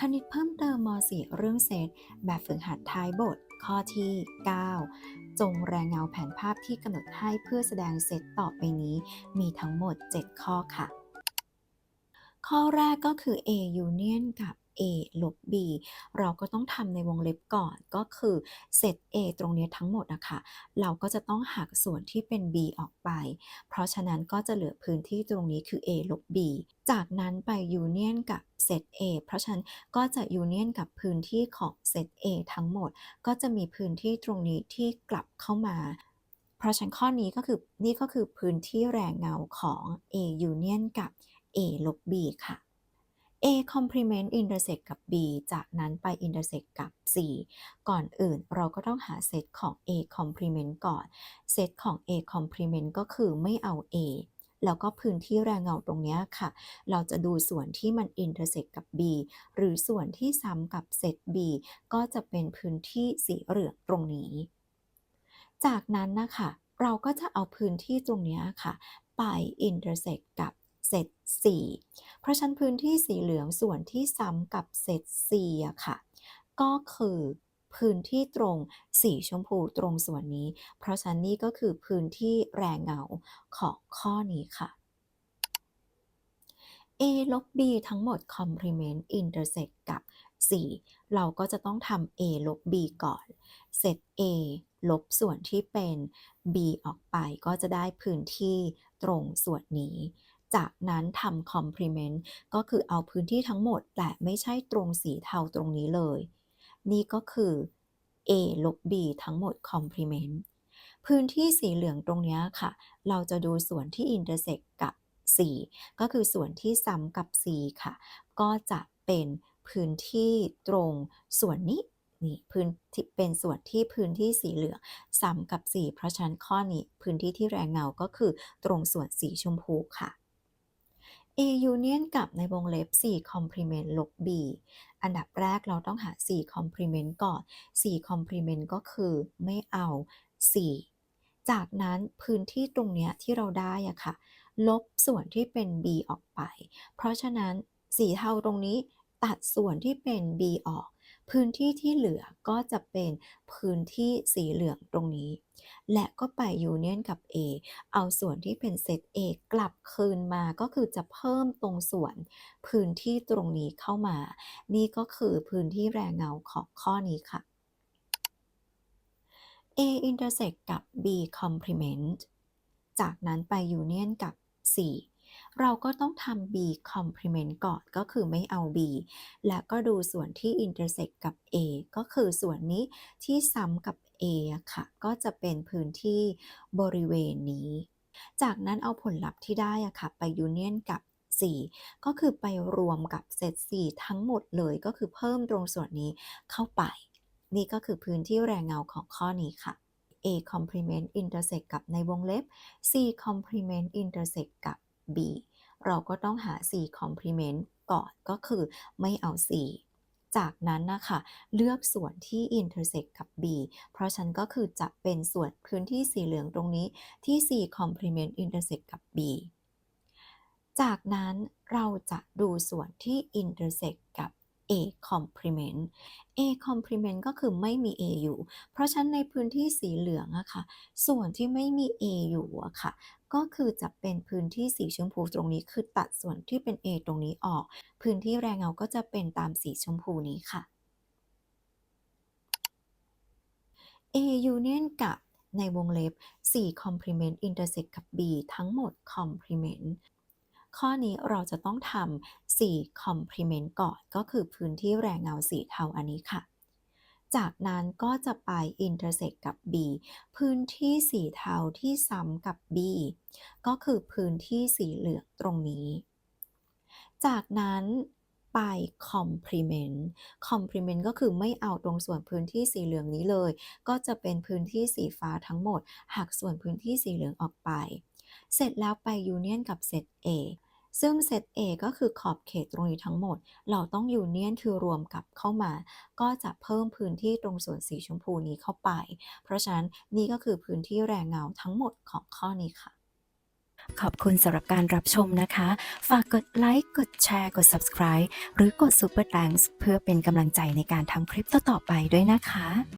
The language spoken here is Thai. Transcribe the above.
คณิตเพิ่มเติมม .4 เรื่องเซตแบบฝึกหัดท้ายบท ข้อที่ 9 จงแรงเงาแผนภาพที่กำหนดให้เพื่อแสดงเซตต่อไปนี้ มีทั้งหมด 7 ข้อค่ะ ข้อแรกก็คือ A union กับ A ลบ B เราก็ต้องทำในวงเล็บก่อนก็คือเซต A ตรงนี้ทั้งหมดนะคะ เราก็จะต้องหักส่วนที่เป็น B ออกไป เพราะฉะนั้นก็จะเหลือพื้นที่ตรงนี้คือ A ลบ B จากนั้นไป union กับเซต A เพราะฉะนั้นก็จะ union กับพื้นที่ของเซต A ทั้งหมด ก็จะมีพื้นที่ตรงนี้ที่กลับเข้ามา เพราะฉะนั้นข้อนี้ก็คือนี่ก็คือพื้นที่แรงเงาของ A union กับ A ลบ B ค่ะ A complement intersect กับ B จากนั้นไป intersect กับ C ก่อนอื่นเราก็ต้องหาเซตของ A complement ก่อน เซตของ A complement ก็คือไม่เอา A แล้วก็พื้นที่แรงเงาตรงนี้ค่ะ เราจะดูส่วนที่มัน intersect กับ B หรือส่วนที่ซ้ำกับเซต B ก็จะเป็นพื้นที่สีเหลืองตรงนี้ จากนั้นนะคะ เราก็จะเอาพื้นที่ตรงนี้ค่ะ ไป intersect กับ เซต C เพราะชั้นพื้นที่สีเหลืองส่วนที่ซ้ำกับเซต C อะค่ะ ก็คือพื้นที่ตรงสีชมพูตรงส่วนนี้ เพราะฉะนั้นนี่ก็คือพื้นที่แรงเงาของข้อนี้ค่ะ A ลบ B ทั้งหมด complement intersect กับ C เราก็จะต้องทำ A ลบ B ก่อนเซต A ลบส่วนที่เป็น B ออกไปก็จะได้พื้นที่ตรงส่วนนี้ จากนั้นทำ complement ก็คือเอาพื้นที่ทั้งหมด แต่ไม่ใช่ตรงสีเทาตรงนี้เลย นี่ก็คือ A ลบ B ทั้งหมด complement พื้นที่สีเหลืองตรงนี้ค่ะ เราจะดูส่วนที่ intersect กับ C ก็คือส่วนที่ซ้ำกับ C ค่ะ ก็จะเป็นพื้นที่ตรงส่วนนี้นี่พื้นที่เป็นส่วนที่พื้นที่สีเหลืองซ้ำกับ C เพราะฉะนั้นข้อนี้พื้นที่ที่แรงเงาก็คือตรงส่วนสีชมพูค่ะ A union กับในวงเล็บ 4 complement ลบ B อันดับแรกเราต้องหา 4 complement ก่อน 4 complement ก็คือไม่เอา 4 จากนั้นพื้นที่ตรงเนี้ยที่เราได้อะค่ะ ลบส่วนที่เป็น B ออกไป เพราะฉะนั้นสีเท่าตรงนี้ตัดส่วนที่เป็น B ออก พื้นที่ที่เหลือก็จะเป็นพื้นที่สีเหลืองตรงนี้ และก็ไปยูเนียนกับ A เอาส่วนที่เป็นเซต A กลับคืนมาก็คือจะเพิ่มตรงส่วนพื้นที่ตรงนี้เข้ามา นี่ก็คือพื้นที่แรงเงาของข้อนี้ค่ะ A intersect กับ B complement จากนั้นไป union กับ C เราก็ต้องทำ B complement ก่อนก็คือไม่เอา B และก็ดูส่วนที่ intersect กับ A ก็คือส่วนนี้ที่ซ้ำกับ A ค่ะ ก็จะเป็นพื้นที่บริเวณนี้ จากนั้นเอาผลลัพธ์ที่ได้อะค่ะ ไป union กับ C ก็คือไปรวมกับเซต C ทั้งหมดเลยก็คือเพิ่มตรงส่วนนี้เข้าไป นี่ก็คือพื้นที่แรงเงาของข้อนี้ค่ะ A complement intersect กับในวงเล็บ C complement intersect กับ B เราก็ต้องหา C complement ก่อนก็คือไม่เอา C จากนั้นนะคะเลือกส่วนที่ intersect กับ B เพราะฉันก็คือจะเป็นส่วนพื้นที่สีเหลืองตรงนี้ที่ C complement intersect กับ B จากนั้นเราจะดูส่วนที่ intersect กับ A complement A complement ก็คือไม่มี A อยู่ เพราะฉะนั้นในพื้นที่สีเหลืองอะค่ะ ส่วนที่ไม่มี A อยู่อะค่ะ ก็คือจะเป็นพื้นที่สีชมพูตรงนี้ คือตัดส่วนที่เป็น A ตรงนี้ออก พื้นที่แรงเงาก็จะเป็นตามสีชมพูนี้ค่ะ A union กับในวงเล็บ 4 complement intersect กับ B ทั้งหมด complement ข้อนี้เราจะต้องทำ4 complement ก่อน ก็คือพื้นที่แรงเงาสีเทาอันนี้ค่ะ จากนั้นก็จะไป intersect กับ B พื้นที่สีเทาที่ซ้ำกับ B ก็คือพื้นที่สีเหลืองตรงนี้ จากนั้น ไป complement complement ก็คือไม่เอาตรงส่วนพื้นที่สีเหลืองนี้เลย ก็จะเป็นพื้นที่สีฟ้าทั้งหมด หักส่วนพื้นที่สีเหลืองออกไป เสร็จแล้วไป union กับเซต A ซึ่งเซต A ก็คือขอบเขตตรงนี้ทั้งหมด เราต้องยูเนียนคือรวมกับเข้ามา ก็จะเพิ่มพื้นที่ตรงส่วนสีชมพูนี้เข้าไป เพราะฉะนั้นนี่ก็คือพื้นที่แรงเงาทั้งหมดของข้อนี้ค่ะ ขอบคุณสำหรับการรับชมนะคะ ฝากกดไลค์ กดแชร์ กด Subscribe หรือกด Super Thanks เพื่อเป็นกำลังใจในการทำคลิปต่อๆไปด้วยนะคะ